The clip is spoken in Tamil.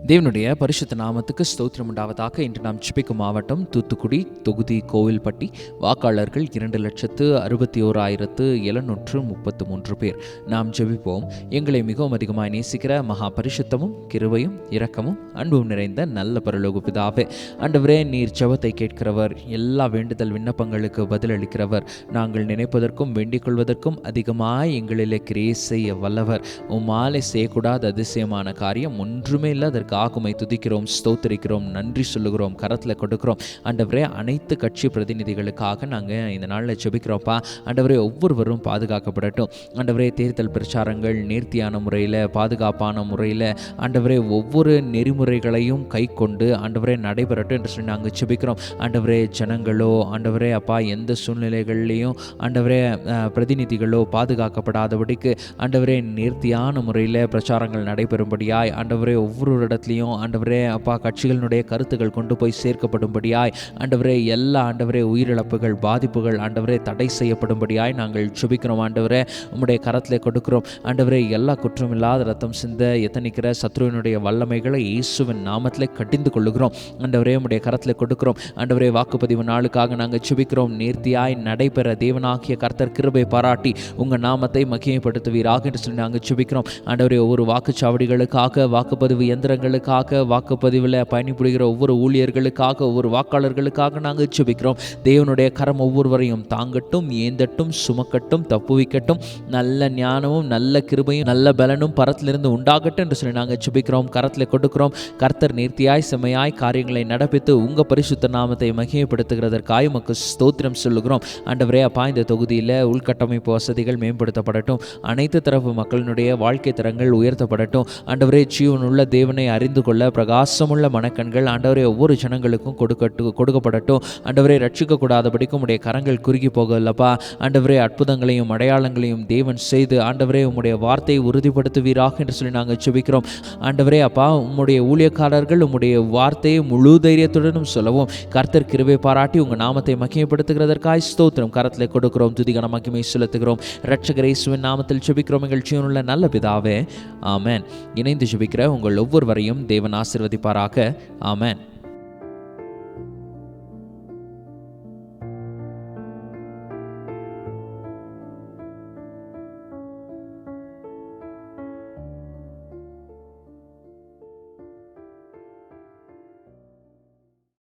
தேவனுடைய பரிசுத்த நாமத்துக்கு ஸ்தோத்திரம் உண்டாவதாக இன்று நாம் சிப்பிக்கும் மாவட்டம் தூத்துக்குடி தொகுதி கோவில்பட்டி. வாக்காளர்கள் இரண்டு லட்சத்து அறுபத்தி ஓராயிரத்து எழுநூற்று முப்பத்து மூன்று பேர். நாம் ஜெபிப்போம். எங்களை மிகவும் அதிகமாய் நேசிக்கிற மகா பரிசுத்தமும் கிருவையும் இரக்கமும் அன்பும் நிறைந்த நல்ல பரலோக பிதாவே அண்டவரே நீர் ஜபத்தை கேட்கிறவர் எல்லா வேண்டுதல் விண்ணப்பங்களுக்கு பதிலளிக்கிறவர். நாங்கள் நினைப்பதற்கும் வேண்டிக் கொள்வதற்கும் அதிகமாக எங்களிலே கிரே செய்ய வல்லவர். உம்மாலே செய்யக்கூடாத அதிசயமான காரியம் ஒன்றுமே இல்லை அதற்காக உம்மை துதிக்கிறோம் ஸ்தோத்திரிக்கிறோம் நன்றி சொல்லுகிறோம் கரத்தில் கொடுக்கிறோம். ஆண்டவரே அனைத்து கட்சி பிரதிநிதிகளுக்காக நாங்கள் இந்த நாளில் ஜெபிக்கிறோம்ப்பா. ஆண்டவரே ஒவ்வொருவரும் பாதுகாக்கப்படட்டும். ஆண்டவரே தேர்தல் பிரச்சாரங்கள் நேர்த்தியான முறையில் பாதுகாப்பான முறையில் ஆண்டவரே ஒவ்வொரு நெறிமுறைகளையும் கை கொண்டு ஆண்டவரே நடைபெறட்டும் என்று சொல்லி நாங்கள் ஜெபிக்கிறோம். ஆண்டவரே ஜனங்களோ ஆண்டவரே அப்பா எந்த சூழ்நிலைகள்லையும் ஆண்டவரே பிரதிநிதிகளோ பாதுகாக்கப்படாதபடிக்கு ஆண்டவரே நேர்த்தியான முறையில் பிரச்சாரங்கள் நடைபெறும்படியாய் ஆண்டவரே ஒவ்வொரு இடத்துலையும் ஆண்டவரே அப்பா கட்சிகளினுடைய கருத்துக்கள் கொண்டு போய் சேர்க்கப்படும்படியாய் ஆண்டவரே எல்லா ஆண்டவரே உயிரிழப்புகள் பாதிப்புகள் ஆண்டவரே தடை செய்யப்படும்படியாய் நாங்கள் சுபிக்கிறோம் ஆண்டவரே. உம்முடைய கரத்தில் கொடுக்கிறோம். ஆண்டவரே எல்லா குற்றமில்லாத ரத்தம் சிந்த எத்தனிக்கிற சத்ருவினுடைய வல்லமைகளை இயேசுவின் நாமத்தில் கட்டிந்து கொள்ளுகிறோம். ஆண்டவரே உம்முடைய கரத்தில் கொடுக்கிறோம். ஆண்டவரே வாக்குப்பதிவு நாளுக்காக நாங்கள் சுபிக்கிறோம். நேர்த்தியாய் நடைபெற தேவனாகிய கர்த்தர் கிருபை பாராட்டி உங்கள் நாமத்தை மகிமைப்படுத்துவீராக என்று சொல்லி நாங்கள் சுபிக்கிறோம். ஆண்டவரே ஒவ்வொரு வாக்குச்சாவடிகளுக்காக வாக்குப்பதிவு வாக்காளர்களுக்காக வாக்குப்பதிவில் பயணிபுரிகிற ஒவ்வொரு ஊழியர்களுக்காக ஒவ்வொரு வாக்காளர்களுக்காக நாங்கள் சுபிக்கிறோம் தேவனுடைய கரம் ஒவ்வொருவரையும் தாங்கட்டும் ஏந்தட்டும் சுமக்கட்டும் தப்புவிக்கட்டும். நல்ல ஞானமும் நல்ல கிருபையும் நல்ல பலனும் பரத்திலிருந்து உண்டாகட்டும் என்று சொல்லி நாங்கள் சுபிக்கிறோம் கரத்தில் கொடுக்கிறோம். கர்த்தர் நேர்த்தியாய் செம்மையாய் காரியங்களை நடப்பித்து உங்கள் பரிசுத்த நாமத்தை மகிமைப்படுத்துகிறதற்காக உமக்கு ஸ்தோத்திரம் சொல்லுகிறோம். ஆண்டவரே அப்பா இந்த தொகுதியில் உள்கட்டமைப்பு வசதிகள் மேம்படுத்தப்படட்டும். அனைத்து தரப்பு மக்களினுடைய வாழ்க்கை தரங்கள் உயர்த்தப்படட்டும். ஆண்டவரே ஜீவனுள்ள தேவனை அறிந்து கொள்ள பிரகாசமுள்ள மனக்கண்கள் ஆண்டவரே ஒவ்வொரு ஜனங்களுக்கும் கொடுக்கட்டு கொடுக்கப்படட்டும். ஆண்டவரே ரட்சிக்கக்கூடாதபடிக்கும் உடைய கரங்கள் குறுகி போகலப்பா. ஆண்டவரே அற்புதங்களையும் அடையாளங்களையும் தேவன் செய்து ஆண்டவரே உம்முடைய வார்த்தையை உறுதிப்படுத்துவீராக என்று சொல்லி நாங்கள் செபிக்கிறோம் ஆண்டவரே அப்பா உம்முடைய ஊழியக்காரர்கள் உம்முடைய வார்த்தையை முழு தைரியத்துடனும் சொல்லவும் கர்த்தர் கிருவை பாராட்டி உங்கள் நாமத்தை மகிமைப்படுத்துகிறதற்காய் ஸ்தோத்திரம். கரத்தில் கொடுக்கிறோம் துதிகன மகிமை செலுத்துகிறோம். ரட்சகர் இயேசுவின் நாமத்தில் செபிக்கிறோம் எங்கள் ஜீவனுள்ள நல்ல பிதாவே. ஆமேன். இணைந்து செபிக்கிற உங்கள் ஒவ்வொருவரையும் தேவன் ஆசிர்வதிப்பாராக. ஆமேன்.